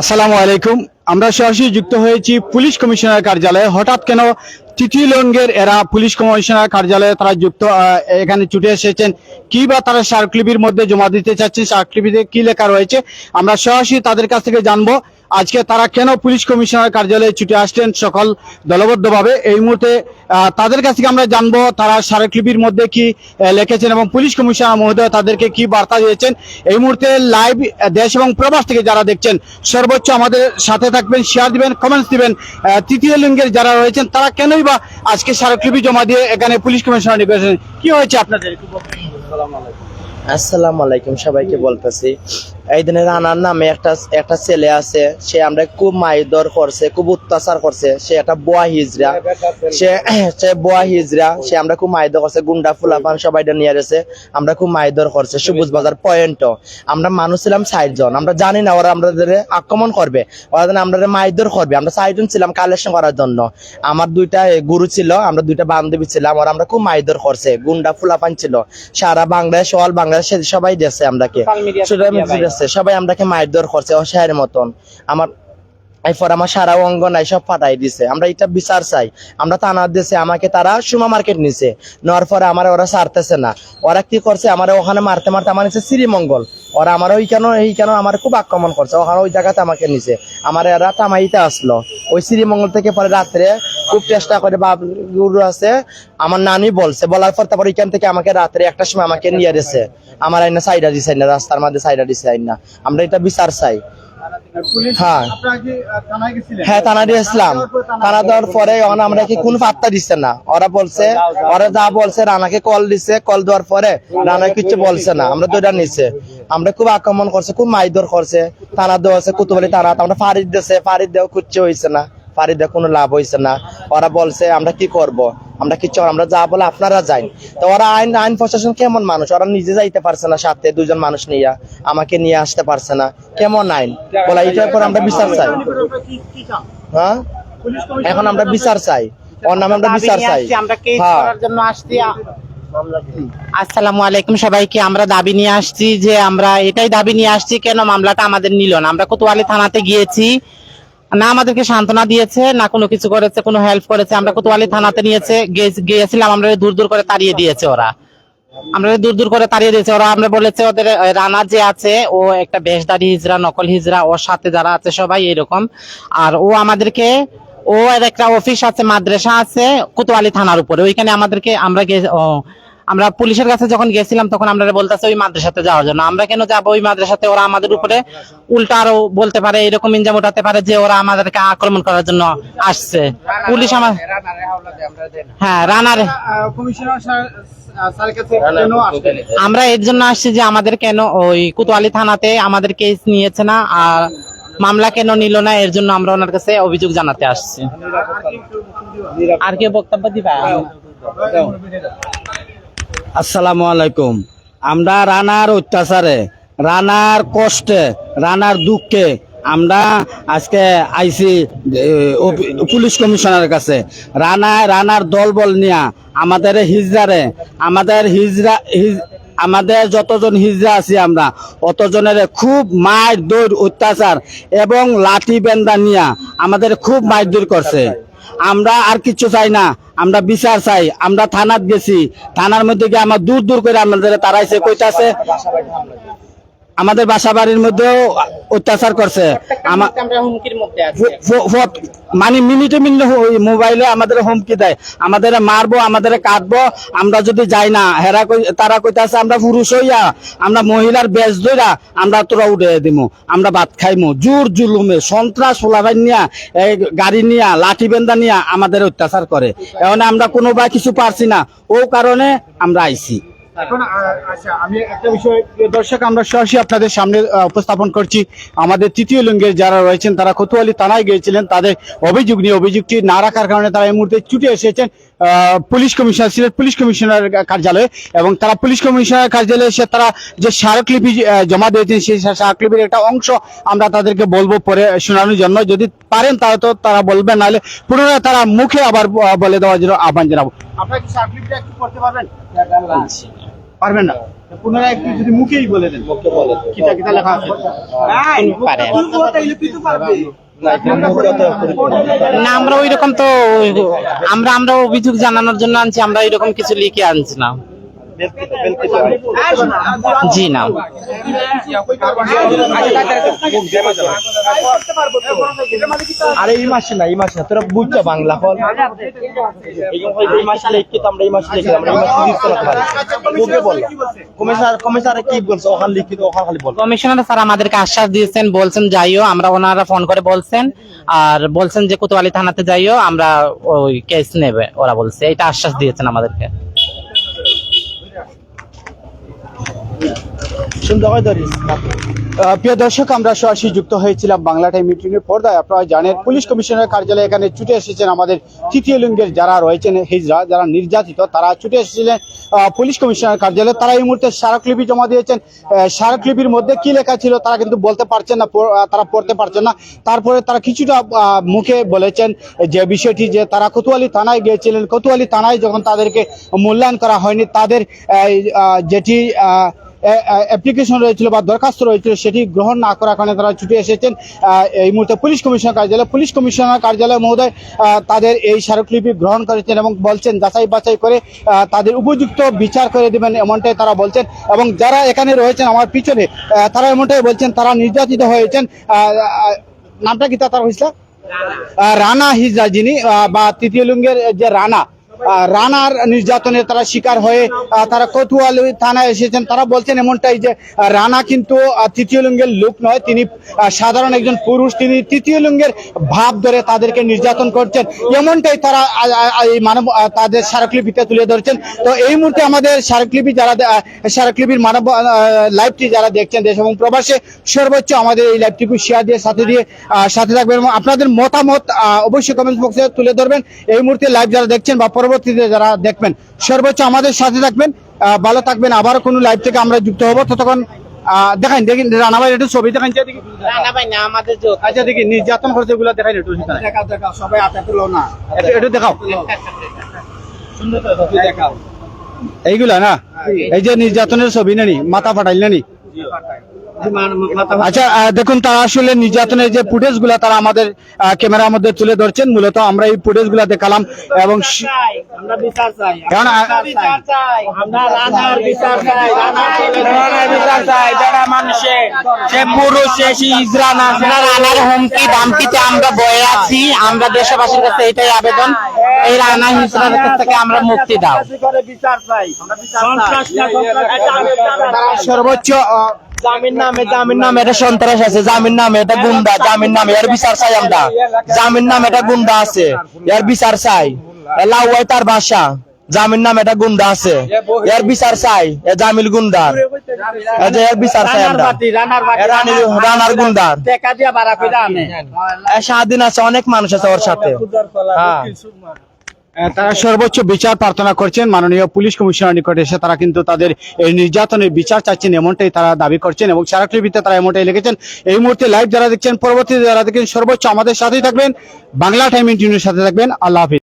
আসসালামু আলাইকুম। আমরা সরাসরি যুক্ত হয়েছি পুলিশ কমিশনার কার্যালয়ে। হঠাৎ কেন তৃতীয় লঙ্গের এরা পুলিশ কমিশনার কার্যালয়ে তারা যুক্ত এখানে ছুটে এসেছেন? কি বা তারা স্মারকলিপির মধ্যে জমা দিতে চাচ্ছেন স্মারকলিপিতে কি লেখা রয়েছে? আমরা সরাসরি তাদের কাছ থেকে জানব। আজকে তারা কেন পুলিশ কমিশনার কার্যালয়ে ছুটে আসলেন সকল দলবদ্ধভাবে? এই মুহূর্তে তাদের কাছ থেকে আমরা জানব তারা স্মারকলিপির মধ্যে কি লিখেছেন এবং পুলিশ কমিশনার মহোদয় তাদেরকে কি বার্তা দিয়েছেন। এই মুহূর্তে লাইভ দেশ এবং প্রবাস থেকে যারা দেখছেন, সর্বোচ্চ আমাদের সাথে থাকবেন শেয়ার দিবেন কমেন্টস দিবেন তৃতীয় লিঙ্গের যারা রয়েছেন, তারা কেনই বা আজকে স্মারকলিপি জমা দিয়ে এখানে পুলিশ কমিশনার নির্বাচন কি হয়েছে আপনাদের? আসসালামু আলাইকুম সবাইকে বলতেছি। এই দিনে রানার নামে একটা একটা ছেলে আছে সে আমরা খুব মাইদর করছে খুব অত্যাচার করছে সে একটা বুয়া হিজরা সে সে বুয়া হিজরা সে আমরা খুব মাইদর করছে গুন্ডা ফুলাপান সবাই নিয়ে গেছে আমরা খুব মাইদর করছে সবুজ বাজার পয়েন্ট আমরা মানুষ ছিলাম জন আমরা জানি না ওরা আমাদের আক্রমণ করবে ওরা আমরা মাইদর করবে আমরা জন ছিলাম কালেকশন করার জন্য। আমার দুইটা গুরু ছিল আমরা দুইটা বান্ধবী ছিলাম আর আমরা খুব মাইদর করছে গুন্ডা ফুলাপান ছিল। সারা বাংলাদেশ অল বাংলাদেশ সবাই দেশে আমরাকে। দেশে সবাই আমরাকে মাইদর করছে অসহায়ের মতন। আমার এরপর আমার সারা অঙ্গ নাই সব ফাটাই দিছে। আমরা এটা বিচার চাই। আমরা থানার দেশে আমাকে তারা সুমা মার্কেট নিছে। নেওয়ার পরে আমার ওরা ছাড়তেছে না। ওরা কি করছে, আমার ওখানে মারতে মারতে আমার নিচে শ্রীমঙ্গল। ওরা আমার ওই কেন আমার খুব আক্রমণ করছে। ওখানে ওই জায়গাতে আমাকে নিছে। আমার এরা টামাইতে আসলো। ওই শ্রীমঙ্গল থেকে পরে রাত্রে খুব চেষ্টা করে বাপ গুরু আছে। আমার নানি বলছে, বলার পর তারপর এখান থেকে আমাকে রাত্রে একটা সময় আমাকে নিয়ে গেছে। আমার আইনা সাইডা দিছে না রাস্তার মধ্যে সাইডা দিছে আইনা। আমরা এটা বিচার চাই। হ্যাঁ। হ্যাঁ আমরা কোন দিচ্ছে না। ওরা বলছে, ওরা যা বলছে, রানাকে কল কল দেওয়ার পরে বলছে না। আমরা আমরা খুব আক্রমণ করছে, খুব মাইদর করছে। থানা দেওয়া কুতুবালি থানা ফারিদ দিয়েছে ফারিদ দেওয়া কিচ্ছু হয়েছে না। ফারিদ দেওয়া কোনো লাভ হয়েছে না। ওরা বলছে আমরা কি করব? আমরা কিছু আমরা যা বলে আপনারা যাই তো ওরা আইন আইন প্রশাসন কেমন মানুষ? ওরা নিজে যাইতে পারছে না সাথে দুজন মানুষ নিয়ে। আমাকে নিয়ে আসতে পারছে না। কেমন আইন? বলা এটার পর আমরা বিচার চাই। হ্যাঁ? এখন আমরা বিচার চাই। ওর নামে আমরা বিচার চাই। হ্যাঁ। আসসালামু আলাইকুম সবাইকে। আমরা দাবি নিয়ে আসছি যে আমরা এটাই দাবি নিয়ে আসছি কেন মামলাটা আমাদের নিল না? আমরা কোতোয়ালি থানাতে গিয়েছি। না, আমাদেরকে সান্ত্বনা দিয়েছে, না কোনো কিছু করেছে, কোনো হেল্প করেছে। আমরা কোতোয়ালি থানাতে নিয়েছে গিয়েছিলাম, আমরা দূর দূর করে তাড়িয়ে দিয়েছে ওরা। আমরা দূর দূর করে তাড়িয়ে দিয়েছে। ওরা আমরা বলেছে, ওদের রানা যে আছে, ও একটা বেশদারি হিজরা নকল হিজরা ওর সাথে যারা আছে সবাই এরকম। আর ও আমাদেরকে, ও একটা অফিস আছে, মাদ্রাসা আছে, কোতোয়ালি থানার উপরে। ওইখানে আমাদেরকে, আমরা আমরা পুলিশের কাছে যখন গেছিলাম, তখন আমরা বলতেছে ওই মাদ্রাসাতে যাওয়ার জন্য। আমরা কেন যাব ওই মাদ্রাসাতে? ওরা আমাদের উপরে উল্টা আরও বলতে পারে, এরকম ইনজাম উঠাতে পারে যে ওরা আমাদেরকে আক্রমণ করার জন্য আসছে। পুলিশ আমার হ্যাঁ রানার? আমরা এর জন্য আসছি যে আমাদের কেন ওই কোতোয়ালি থানাতে আমাদের কেস নিয়েছে না, আর মামলা কেন নিল না, এর জন্য আমরা ওনার কাছে অভিযোগ জানাতে আসছি। আর কি বক্তব্য দিবা? আসসালামু আলাইকুম। আমরা রানার অত্যাচারে, রানার কষ্টে, রানার দুঃখে আমরা আজকে আইসি পুলিশ কমিশনারের কাছে। রানা, রানার দলবল নিয়া আমাদের হিজরারে আমাদের হিজরা হিজ- আমাদের যতজন হিজরা আছি আমরা, অতজনের খুব মায়ের দৌড় অত্যাচার এবং লাঠি বেন্দা নিয়া আমাদের খুব মায়ের দৌড় করছে। আমরা আর কিছু চাই না, আমরা বিচার চাই, আমরা থানাত গেছি। থানার মধ্যে গিয়ে আমার দূর দূর করে আমাদের তারাইছে, কইতাছে। আমাদের বাসা বাড়ির মধ্যেও অত্যাচার করছে। মানে মিনিটে মিনিটে মোবাইলে আমাদের হুমকি দেয়। আমাদের মারবো আমাদের কাটবো আমরা যদি যাই না হেরা কই তারা কইতাছে আমরা পুরুষ হইয়া আমরা মহিলার বেশ ধইরা আমরা তোরা উঠে দিমু আমরা ভাত খাইমু। জোর জুলুমে সন্ত্রাস ফোলাভাই নিয়া এই গাড়ি নিয়া লাঠি বেন্দা নিয়া আমাদের অত্যাচার করে। এখন আমরা কোনো বা কিছু পারছি না। ও কারণে আমরা আইছি। এখন আচ্ছা আমি একটা বিষয় দর্শক, আমরা সরাসরি আপনাদের সামনে উপস্থাপন করছি। আমাদের তৃতীয় লিঙ্গের যারা রয়েছেন, তারা কোতোয়ালি থানায় গিয়েছিলেন। তাদের অভিযোগ নিয়ে না রাখার কারণে তারা এই মুহূর্তে ছুটে এসেছেন police commissioner, Sylhet police commissioner কার্যালয়ে। এবং তারা পুলিশ কমিশনার কার্যালয়ে এসে তারা যে স্মারকলিপি জমা দিয়েছেন, সেই স্মারকলিপির একটা অংশ আমরা তাদেরকে বলব পরে শোনানোর জন্য। যদি পারেন, তাহলে তো তারা বলবেন, নাহলে পুনরায় তারা মুখে আবার বলে দেওয়ার জন্য আহ্বান জানাব। আপনারা কি স্মারকলিপিটা একটু করতে পারবেন? পারবেন না। পুনরায় একটু যদি মুখেই বলে দেন। মুখে বলে দেন। কিতা কিতা লেখা আছে? না। আমরা ওই রকম তো আমরা আমরা অভিযোগ জানানোর জন্য আনছি আমরা ওই রকম কিছু লিখে আনছি না। জি না। আরে এই মাসে না এই মাসে না তোরা বুঝছ বাংলা হল এই মাসে লিখতে আমরা এই মাসে আমরা এই মাসে তোমার মুখে বল। কমিশনার কমিশনার কি বলছো? ওখানে লিখিত ওখানে খালি বল। কমিশনার স্যার আমাদেরকে আশ্বাস দিয়েছেন বলছেন যাইও আমরা ওনারা ফোন করে বলছেন আর বলছেন যে কোতোয়ালি থানাতে যাইও আমরা ওই কেস নেবে ওরা বলছে। এটা আশ্বাস দিয়েছেন আমাদেরকে সুন্দর করে ধরিস আহ, প্রিয় দর্শক, আমরা সরাসরি যুক্ত হয়েছিলাম বাংলা টাইম মিটিংয়ের পর্দায়। আপনারা জানেন, পুলিশ কমিশনার কার্যালয়ে এখানে ছুটে এসেছেন আমাদের তৃতীয় লিঙ্গের যারা রয়েছেন, হিজরা, যারা নির্যাতিত, তারা ছুটে এসেছিলেন পুলিশ কমিশনার কার্যালয়ে। তারা এই মুহূর্তে স্মারকলিপি জমা দিয়েছেন। স্মারকলিপির মধ্যে কি লেখা ছিল, তারা কিন্তু বলতে পারছেন না তারা পড়তে পারছেন না। তারপরে তারা কিছুটা মুখে বলেছেন যে বিষয়টি যে তারা কোতোয়ালি থানায় গিয়েছিলেন। কোতোয়ালি থানায় যখন তাদেরকে মূল্যায়ন করা হয়নি, তাদের যেটি অ্যাপ্লিকেশন রয়েছিল বা দরখাস্ত রয়েছিল সেটি গ্রহণ না করার কারণে তারা ছুটে এসেছেন। এই মুহূর্তে পুলিশ কমিশনার কার্যালয় পুলিশ কমিশনার কার্যালয় মহোদয় তাদের এই স্মারকলিপি গ্রহণ করেছেন এবং বলছেন যাচাই বাছাই করে তাদের উপযুক্ত বিচার করে দেবেন এমনটাই তারা বলছেন। এবং যারা এখানে রয়েছেন আমার পিছনে তারা এমনটাই বলছেন তারা নির্যাতিত হয়েছেন। নামটা কি তার হয়েছিল? রানা। হিজরা যিনি বা তৃতীয় লিঙ্গের যে রানা রানার নির্যাতনের তারা শিকার হয়ে তারা কতুয়ালি থানায় এসেছেন। তারা বলছেন এমনটাই যে রানা কিন্তু তৃতীয় লিঙ্গের লোক নয়। তিনি সাধারণ একজন পুরুষ। তিনি তৃতীয় লিঙ্গের ভাব ধরে তাদেরকে নির্যাতন করছেন। এমনটাই তারা এই মানব তাদের স্মারকলিপিতে তুলে ধরছেন। তো এই মুহূর্তে আমাদের স্মারকলিপি যারা স্মারকলিপির মানব লাইভটি যারা দেখছেন দেশ এবং প্রবাসে, সর্বোচ্চ আমাদের এই লাইভটিকে শেয়ার দিয়ে, সাথে দিয়ে সাথে থাকবেন এবং আপনাদের মতামত অবশ্যই কমেন্ট বক্সে তুলে ধরবেন। এই মুহূর্তে লাইভ যারা দেখছেন বা পরবর্তীতে যারা দেখবেন সর্বোচ্চ আমাদের সাথে থাকবেন ভালো থাকবেন। আবার কোনো লাইভ থেকে আমরা যুক্ত হব। ততক্ষণ দেখান দেখি রানা ভাই একটু ছবি দেখান দেখি না ভাই না আমাদের আচ্ছা দেখি নির্যাতন করছে এগুলো দেখাই একটু দেখাও দেখাও সবাই তুলো না। একটু দেখাও। এইগুলা না? এই যে নির্যাতনের ছবি নানি মাথা ফাটাইল নানি? আচ্ছা দেখুন তারা আসলে নির্যাতনের যে ফুটেজগুলা তারা আমাদের ক্যামেরার মধ্যে তুলে ধরছেন। মূলত আমরা এই ফুটেজগুলা দেখালাম এবং আমরা বিচার চাই এখন আহ, বিচার চাই আমরা রানার বিচার চাই রানার বিচার চাই যারা মানুষে সে পুরুষ সে ইজরা না সেটা রানার হুমকি দামকিতে আমরা বয়ে আছি আমরা দেশবাসীর কাছে এটাই আবেদন। এই রানা থেকে আমরা মুক্তি দাও। সর্বোচ্চ জামিন নামে জামিন নামে এটা সন্ত্রাস আছে জামিন নামে এটা গুন্ডা জামিন নামে এর বিচার চাই আমরা। জামিন নামে এটা গুন্ডা আছে এর বিচার চাই। লাউয়াই তার ভাষা জামিন নামে এটা গুন্ডা আছে এর বিচার চাই এ জামিল গুন্ডার। এর বিচার চাই আমরা। রানার গুন্ডার। এ স্বাধীন আছে অনেক মানুষ আছে ওর সাথে। হ্যাঁ। তারা সর্বোচ্চ বিচার প্রার্থনা করছেন মাননীয় পুলিশ কমিশনার নিকটে এসে। তারা কিন্তু তাদের এই নির্যাতনের বিচার চাচ্ছেন এমনটাই তারা দাবি করছেন এবং স্মারকলিপিতে তারা এমনটাই লিখেছেন। এই মুহূর্তে লাইভ যারা দেখছেন, পরবর্তীতে যারা দেখছেন, সর্বোচ্চ আমাদের সাথেই থাকবেন। বাংলা টাইম ইন্টিউনের সাথে থাকবেন। আল্লাহ হাফিজ।